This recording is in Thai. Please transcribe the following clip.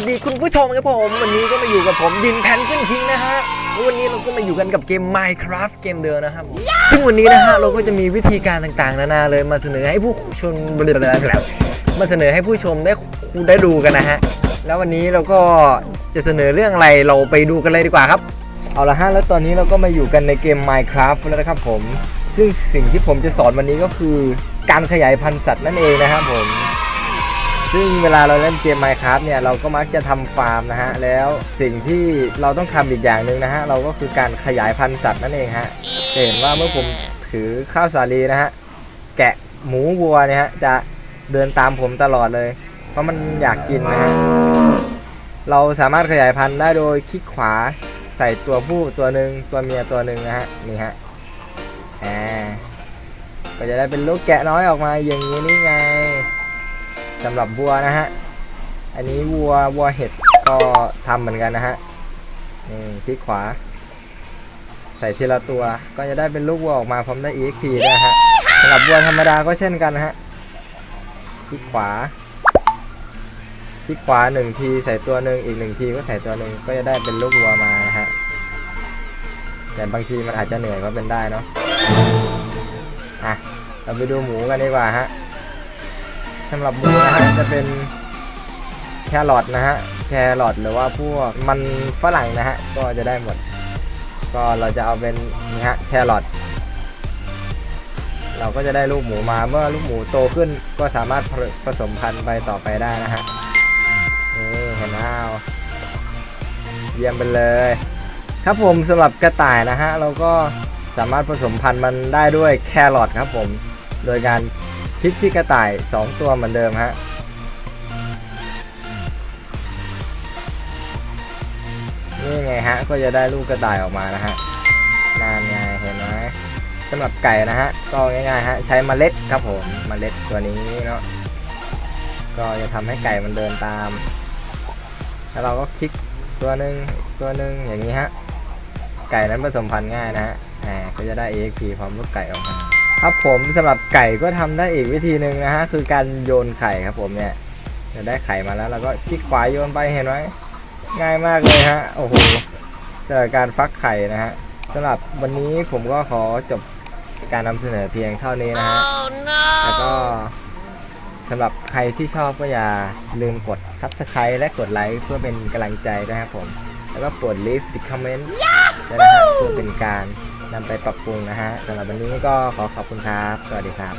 วัสดีคุณผู้ชมครับผม วันนี้ก็มาอยู่กับผมดินแพนขึ้นคิงนะฮะแล้ววันนี้เราก็มาอยู่กันกับเกม Minecraft เกมเดิมนะครับผมซึ่งวันนี้นะฮะเราก็จะมีวิธีการต่างๆ นานาเลยมาเสนอให้ผู้ชมมาเสนอให้ผู้ชมได้ได้ดูกันนะฮะแล้ววันนี้เราก็จะเสนอเรื่องอะไรเราไปดูกันเลยดีกว่าครับ เอาละฮะแล้วตอนนี้เราก็มาอยู่กันในเกม Minecraft แล้วนะครับผม ซึ่งสิ่งที่ผมจะสอนวันนี้ก็คือ การขยายพันธุ์สัตว์นั่นเองนะครับผม ซึ่งเวลาเราเล่นเกม Minecraft เนี่ยเราก็มักจะทำฟาร์มนะฮะ แล้วสิ่งที่เราต้องทำอีกอย่างหนึ่งนะฮะ เราก็คือการขยายพันธุ์สัตว์นั่นเองฮะจะเห็นว่าเมื่อผมถือข้าวสาลีนะฮะ แกะหมูวัวเนี่ยฮะ จะเดินตามผมตลอดเลย เพราะมันอยากกินนะฮะ เราสามารถขยายพันธุ์ได้โดยคลิกขวาใส่ตัวผู้ตัวหนึ่งตัวเมียตัวหนึ่งนะฮะ นี่ฮะอ่าก็จะได้เป็นลูกแกะน้อยออกมาอย่างนี้นี่ไง สำหรับวัวนะฮะ อันนี้วัววัวเห็ดก็ทำเหมือนกันนะฮะนี่คลิกขวา ใส่ทีละตัวก็จะได้เป็นลูกวัวออกมาพร้อมได้ EXP ด้วยนะฮะสำหรับวัวธรรมดาก็เช่นกันนะฮะคลิกขวาคลิกขวาหนึ่งทีใส่ตัวหนึ่งอีกหนึ่งทีก็ใส่ตัวหนึ่งก็จะได้เป็นลูกวัวมานะฮะแต่บางทีมันอาจจะเหนื่อยก็เป็นได้เนาะอะเราไปดูหมูกันดีกว่าฮะ สำหรับหมูนะฮะจะเป็นแครอทนะฮะแครอทหรือว่าพวกมันฝรั่งนะฮะก็จะได้หมด ก็เราจะเอาเป็นนี่ฮะแครอทเราก็จะได้ลูกหมูมาเมื่อลูกหมูโตขึ้นก็สามารถผสมพันธุ์ไปต่อไปได้นะฮะนี่เห็นไหมเอาเยี่ยมไปเลย ครับผมสำหรับกระต่ายนะฮะเราก็สามารถผสมพันธุ์มันได้ด้วยแครอทครับผม โดยการ คลิกที่กระต่าย 2 ตัวเหมือนเดิมฮะนี่ไงฮะ ก็จะได้ลูกกระต่ายออกมานะฮะนานไงเห็นไหมสำหรับไก่นะฮะ ก็ง่ายๆฮะ ใช้เมล็ดครับผมเมล็ดตัวนี้เนาะก็จะทำให้ไก่มันเดินตาม แล้วเราก็คลิกตัวหนึ่งตัวหนึ่งอย่างนี้ฮะ ไก่นั้นผสมพันธุ์ง่ายนะฮะก็จะได้ EXP พร้อมลูกไก่ออกมา ครับผมสำหรับไก่ก็ทำได้อีกวิธีหนึ่งนะฮะคือการโยนไข่ครับผมเนี่ยจะได้ไข่มาแล้วเราก็คลิกขวาโยนไปเห็นไหมง่ายมากเลยฮะโอ้โหจอการฟักไข่นะฮะสำหรับวันนี้ผมก็ขอจบการนำเสนอเพียงเท่านี้นะฮะแล้วก็สำหรับใครที่ชอบก็อย่าลืมกด subscribe และกดไลค์เพื่อเป็นกำลังใจด้วยครับผม แล้วก็กด leave the comment ด้วยนะฮะเพื่อเป็นการ นำไปปรับปรุงนะฮะสำหรับวันนี้ก็ขอขอบคุณครับ สวัสดีครับ